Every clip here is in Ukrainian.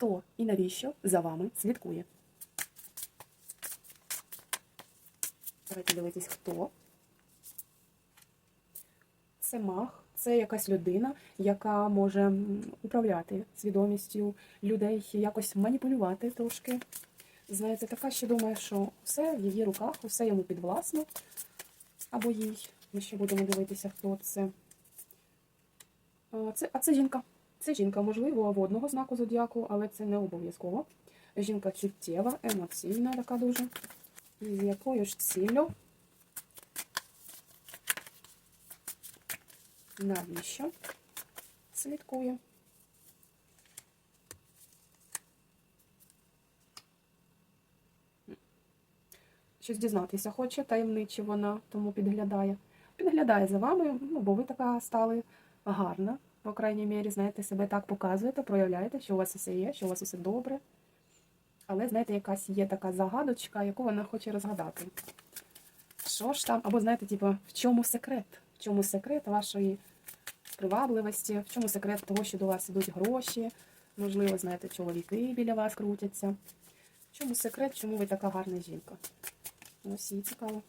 хто і навіщо за вами слідкує. Давайте дивитись, хто. Це маг, це якась людина, яка може управляти свідомістю людей, якось маніпулювати трошки. Знаєте, така, що думає, що все в її руках, усе йому підвласно. Або їй. Ми ще будемо дивитися, хто це. Це. А це жінка. Це жінка, можливо, водного знаку зодіаку, але це не обов'язково. Жінка чуттєва, емоційна така дуже. І з якою ж ціллю? Навіщо? Слідкує. Щось дізнатися хоче, таємниче вона, тому підглядає. Підглядає за вами, ну, бо ви така стали гарна. По крайній мірі, знаєте, себе так показуєте, проявляєте, що у вас усе є, що у вас усе добре. Але, знаєте, якась є така загадочка, яку вона хоче розгадати. Що ж там, або знаєте, типу, в чому секрет? В чому секрет вашої привабливості, в чому секрет того, що до вас ідуть гроші, можливо, знаєте, чоловіки біля вас крутяться. В чому секрет, чому ви така гарна жінка? Ось їй цікаво.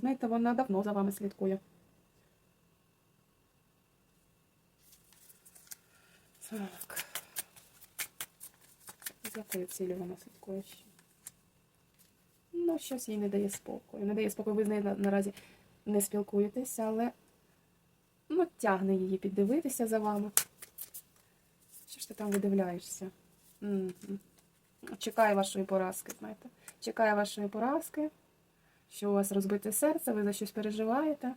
Знаєте, вона давно за вами слідкує. Так. З якою цілею вона слідкує ще? Ну, щось їй не дає спокою. Не дає спокою, ви з нею наразі не спілкуєтеся, але ну, тягне її піддивитися за вами. Що ж ти там видивляєшся? Чекає вашої поразки, знаєте. Чекає вашої поразки, що у вас розбите серце, ви за щось переживаєте.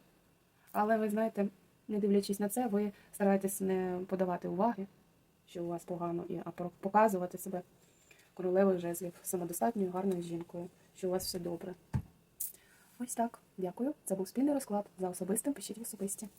Але ви знаєте, не дивлячись на це, ви стараєтесь не подавати уваги, що у вас погано, а показувати себе королевою жезлів, самодостатньою, гарною жінкою, що у вас все добре. Ось так. Дякую. Це був спільний розклад. За особистим пишіть в особисті.